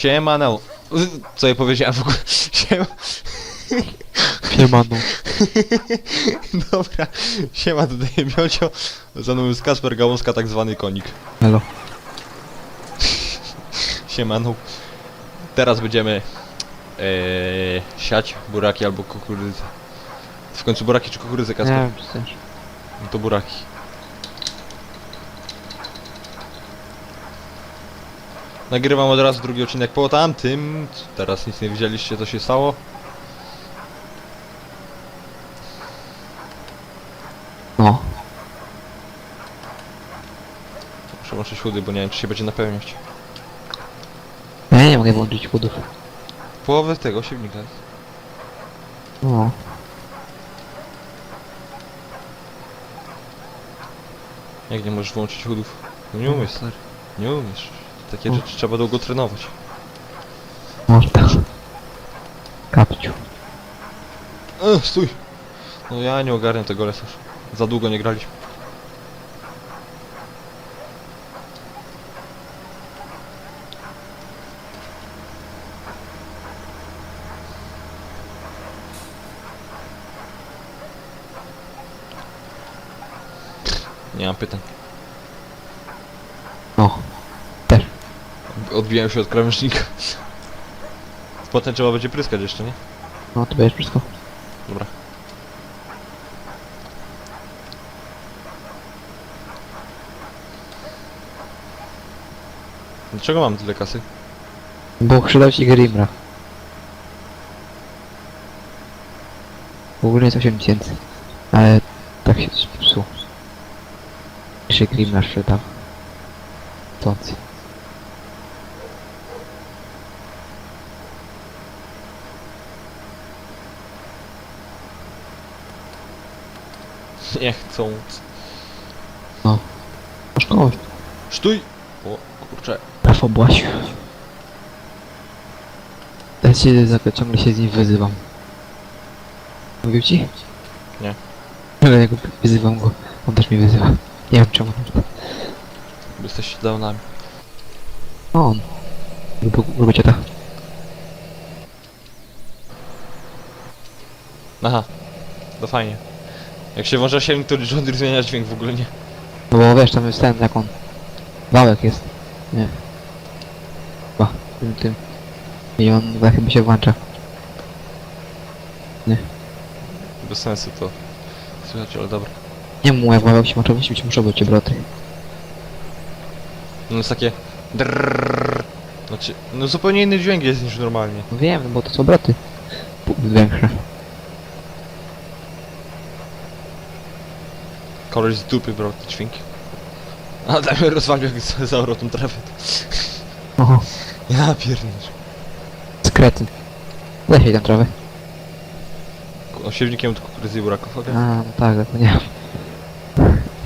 Siemano. Co ja powiedziałem w ogóle? Siema. Siemano. Dobra. Siema, tutaj Miocio. Za mną jest Kasper Gałązka, tak zwany konik. Halo. Siemano. Teraz będziemy ee, siać buraki albo kukurydzę. W końcu buraki czy kukurydzę, Nie Kasper? chcesz. No to buraki. Nagrywam od razu drugi odcinek po tamtym. Teraz nic nie widzieliście, co się stało. No. Muszę włączyć chudy, bo nie wiem, czy się będzie napełniać. Ja nie mogę włączyć chudów. Połowę tego siewnika jest. No. Jak nie możesz włączyć chudów? No nie umiesz, stary. Nie umiesz. Takie rzeczy trzeba długo trenować. Można. Kapciu. E, stój! No ja nie ogarniam tego lesa. Za długo nie graliśmy. Nie mam pytań. No. Też. Odbijałem się od krawężnika. Potem trzeba będzie pryskać jeszcze, nie? No, to będziesz wszystko. Dobra. Dlaczego mam tyle kasy? Bo przydał ci Grimra. W ogóle jest 8 tysięcy. Ale tak się zepsuł. Jeszcze Grimra sprzedał. Toncy. Nie chcą. Masz kogoś. Sztuj! O, kurczę. Prawo Błasiu. Ja się za- ciągle się z nim wyzywam. Mówił ci? Nie. Ale ja go wyzywam go. On też mnie wyzywa. Nie wiem czemu. Bo jesteście downami. No on. Lubię cię tak. Aha. To fajnie. Jak się włącza się, to John zmienia dźwięk w ogóle, nie? No bo wiesz, tam jest ten, jak on... Wałek jest. Nie. Chyba, tym, tym. I on chyba się włącza. Bez sensu to. Słychać, ale dobra. Nie mu jak wałek się musi być muszą być obroty. No jest takie... drrrr. Znaczy, no zupełnie inny dźwięk jest niż normalnie. No wiem, no bo to są obroty. Pu- Większe. Koleś z dupy brał te dźwięki. A tam mnie rozwalił jak z- zaorał tą trawę. Oho, Ja pierniczę. skrety. Weź jej tam trawę. Ku- Siewnikiem od kukurydzy i buraków, okej? A, no tak, zapomniałem.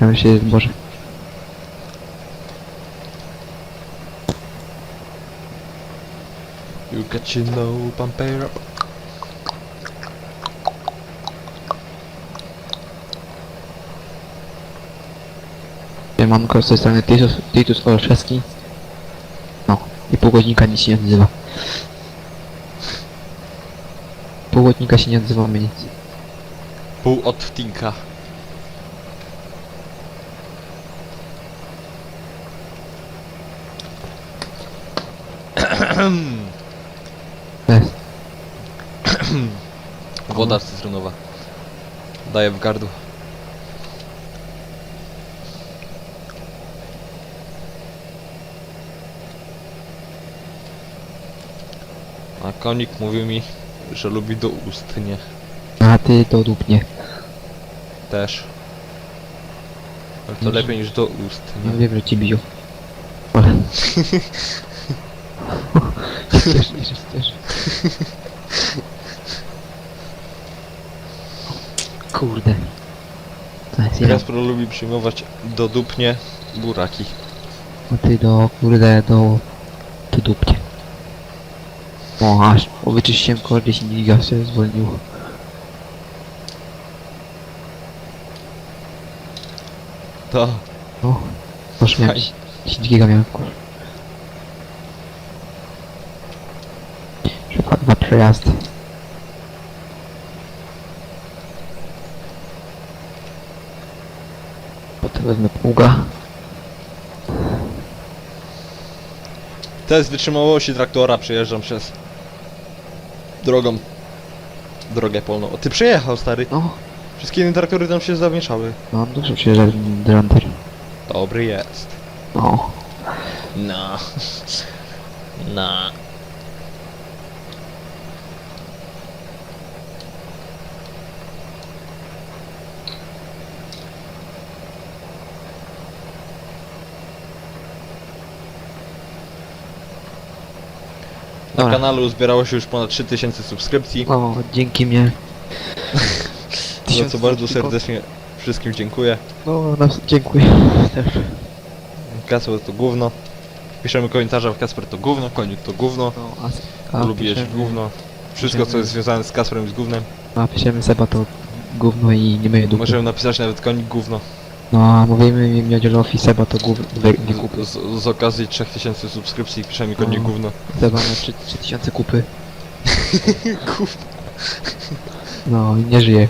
Ja myślę, że Boże. You got to know Pampera. Siemanko, z tej strony Titus, Titus Olszewski. No, i pół godzinka nic się nie odzywa. Pół godzinka się nie odzywa mnie nic. Pół odcinka. Jest. Woda cytrynowa. Daję w gardło. Konik mówił mi, że lubi do ust, nie? A ty to dupnie. Też. Ale to Dobrze. lepiej niż do ust, Nie nie? wiem, że ci biją. Ale... Kurde. To jest. Kasper lubi przyjmować do dupnie buraki. A ty do, kurde, do... Ty dupnie. O, aż, o, wyczyściłem koło 10 giga się zwolniło. To. No, proszę miałem Fajnie. 10 giga miałem, kur. Trzeba dwa przejazdy. Potem wezmę pługa. Test wytrzymałości traktora przejeżdżam przez drogą drogę polną. O, ty przejechał stary. No, Wszystkie inne traktory tam się zamieszały. no dużo przyjeżdża Dranter. Dobry jest. No. No. No. Na Dobra. kanale uzbierało się już ponad 3000 subskrypcji, O, dzięki mnie. za co bardzo serdecznie wszystkim dziękuję. No, no, dziękuję też. Kasper to gówno. Piszemy komentarze w Kasper to gówno, Koniuk to gówno, No, a, a lubi jeść piszemy- gówno. Wszystko co jest związane z Kasperem jest gównem. A piszemy Seba to gówno i nie myje dupy. Możemy napisać nawet konik gówno. No, mówimy Miodzielowi Seba to gówno, we- nie kupy. Z, z okazji 3000 subskrypcji piszemy konik No. gówno. 3 3000 kupy. Gówno. No, i nie żyje.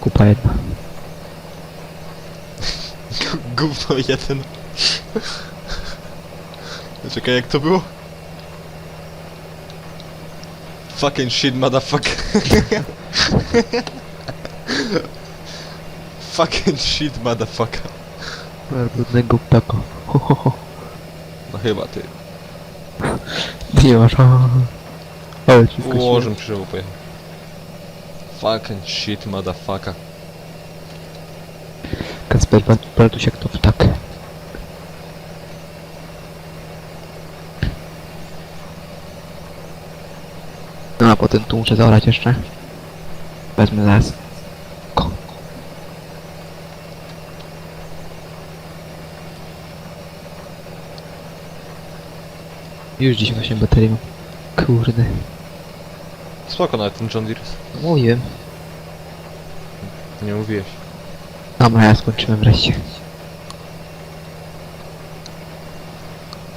Kupa jedna. Gówno jeden. Czekaj, jak to było? Fucking shit, motherfucker. Fucking shit, motherfucker. Brudnego ptaka. Ho, ho, ho. No chyba ty. Nie masz. a. Ale ci wkosiłem. Ułożę krzyżowo pojechał. Fucking shit, motherfucker. Kacper Bartusiak to ptak. No a potem tu muszę zaorać jeszcze. Wezmę zaraz. Już 98 baterii mam. Kurde. Spoko nawet ten John Deere jest. Mówiłem. Nie mówiłeś. Dobra, ja skończyłem wreszcie.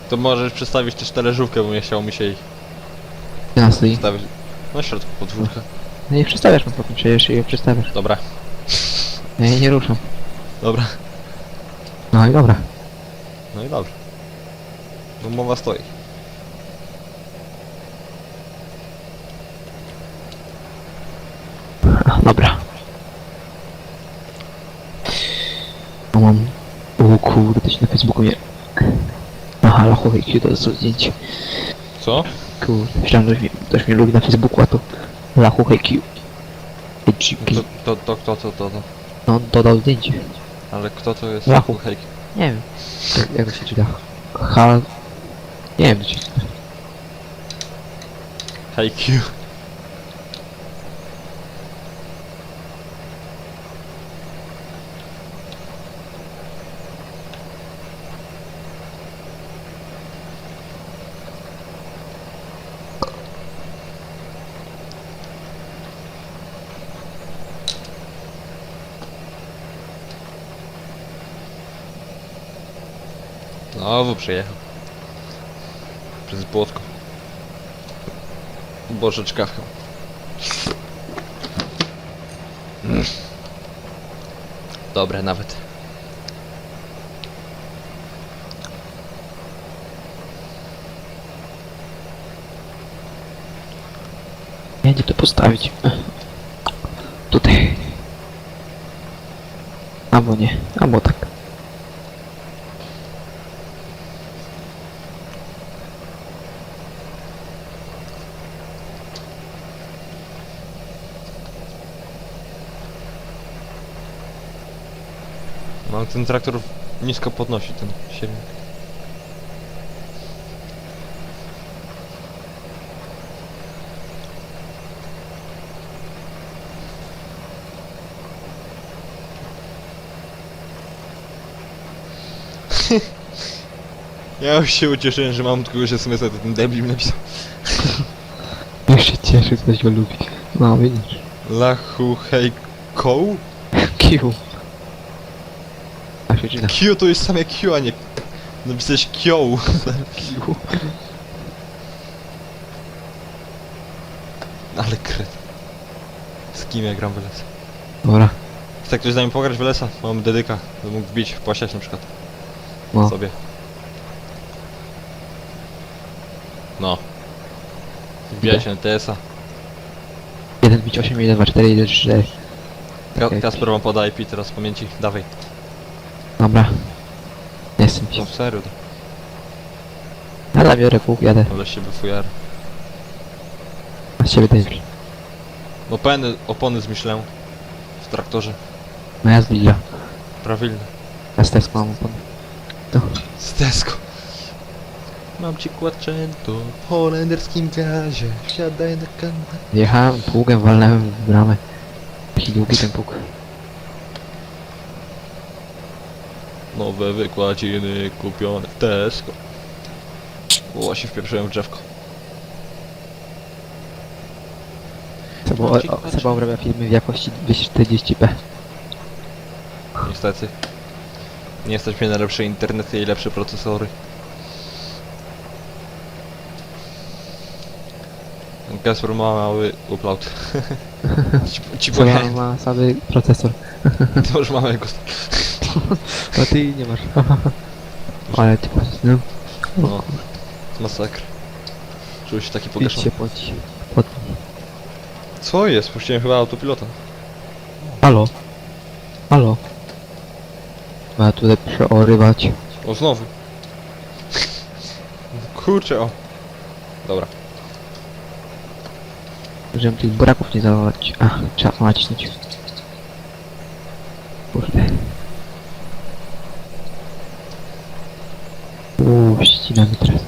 To możesz przedstawić też talerzówkę, bo nie chciało mi się jej Na stoi. przedstawić. Na środku podwórka. No nie przedstawiasz mi potem, przecież je przedstawiasz. Dobra, Ja jej nie ruszam. dobra. No i dobra. No i dobrze. Umowa stoi. Dobra. No mam... O kurde, się na Facebooku nie... Aha, lachowy Q to jest zdjęcie. Co? Kurde, myślałem, że ktoś mnie, ktoś mnie lubi na Facebooku, a to lachuchy Q. HGP. To, to, to kto to, to, to? No, dodał zdjęcie. Ale kto to jest? Lachu. Hejk. Nie wiem. Jak, jak to się czyta? Hal... Nie wiem, co się Znowu przyjechał. Przez błotko. Boże czkawkę. Mm. Dobre nawet. Nie, gdzie to postawić? Tutaj. Albo nie, albo tak. Ten traktor nisko podnosi ten siewnik. Ja już się ucieszyłem, że mam kogoś SMS-a, to ten debil mi napisał. Już się cieszę, ktoś go lubi. No, widzisz. Lachu hej koł? Q. Się czyta. Q to jest same Q, a nie... Napisałeś kioł. Q. Ale kret. Z kim ja gram w LS? Dobra. Chce ktoś z nami pograć w LS-a? Mam dedyka, by mógł wbić, wpłaszać na przykład. No. Sobie. No. Wbijajcie na TS-a. 1 bić 8, 1, 2, 4, 1, 3, 4. Ka. Kasper wam poda IP teraz z pamięci. Dawaj. Dobra. Nie jestem ci. No serio, to- Ja zabiorę pół, jadę. ale się fujar. A z ciebie też. No peny, opony zmyślę. W traktorze. No ja z Lidla. Prawilne. Ja z Tesco mam opon. To. Z Tesco. Mam ci kładczęto w holenderskim gazie. Siadaj na kanał. Jechałem pługiem, walnąłem w bramę. Jaki długi ten pług. Nowe wykładziny kupione w Tesco. O, się wpieprzyłem w drzewko. Trzeba, o, o, obrabia filmy w jakości 240p. Niestety. Nie stać mnie na lepsze internety i lepsze procesory. Kasper ma mały upload. ci, ci powiem, ma słaby procesor. to już mamy go. A ty nie masz. Ale ty no. No. Masakra. Czuł się taki Idź pogaszony. się poci. Pod... Co jest? Puściłem chyba autopilota. Halo? Halo? Ma tutaj przeorywać. O, znowu. Kurczę, o. Dobra. Żebym tych buraków nie zawołać. A, trzeba nacisnąć. сантиметра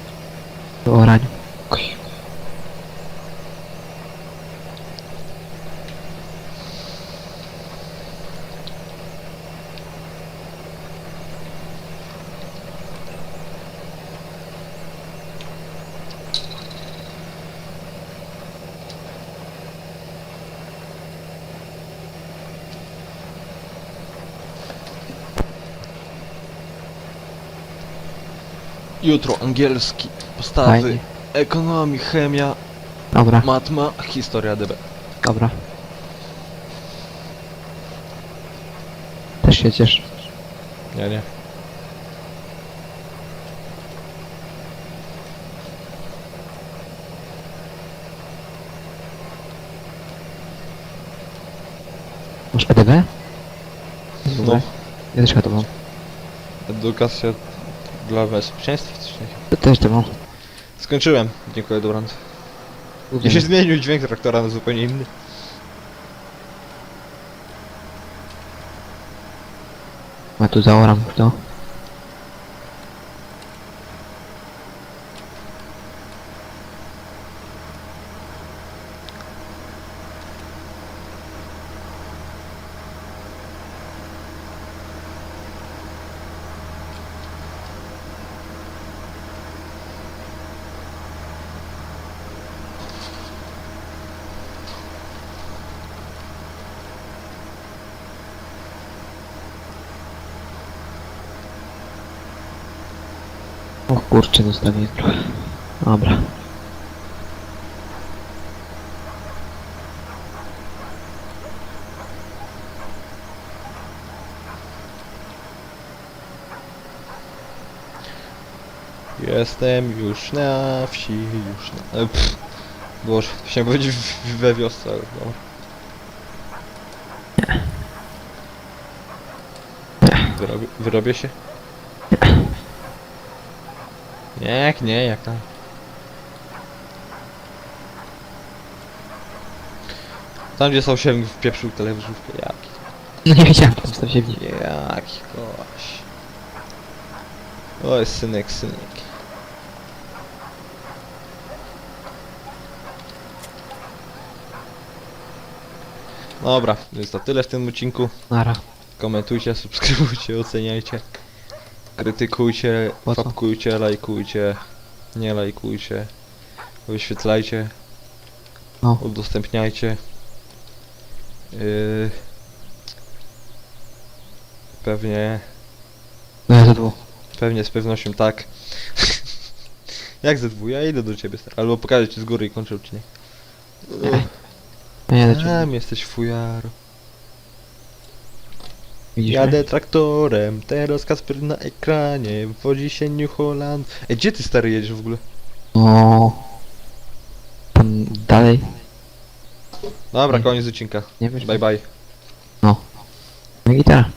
Jutro angielski, postawy, Fajnie. ekonomii, chemia, Dobra, matma, historia DB. dobra. Też się cieszę. Nie, nie. Masz EDB? No. Ja też chyba to mam. Edukacja dla bezpieczeństwa, coś takiego. To też to mam. Skończyłem. Dziękuję, dobranoc. Ja się zmienił dźwięk traktora na zupełnie inny. Ja tu zaoram to. O kurczę, zostawię trochę. Dobra. Jestem już na wsi, już na... E, pff. Boże, chciałem powiedzieć w- we wiosce, ale no. Wyrobię, wyrobię się? Nie, jak nie, jak tam. Tam gdzie są się wpieprzył telewizówkę, jaki, No nie wiedziałem, tam co się dzieje. jaki koś. Oj, synek, synek. Dobra, więc to tyle w tym odcinku. Nara. Komentujcie, subskrybujcie, oceniajcie. Krytykujcie, Po co? fapkujcie, lajkujcie. Nie lajkujcie. Wyświetlajcie, No. udostępniajcie. Yy... Pewnie, No ja za dwóch. pewnie z pewnością tak. Jak ze dwóch? Ja idę do ciebie, stary. Albo pokażę ci z góry i kończę odcinek. Nie. Jadę ciągle. Tam jesteś. Widzisz Jadę mnie? traktorem, teraz Kasper na ekranie, wodzi się New Holland. Ej, gdzie ty stary jedziesz w ogóle? No. Tam dalej. Dobra, Nie. koniec odcinka. Nie wiesz. Bye bye. No i gitara.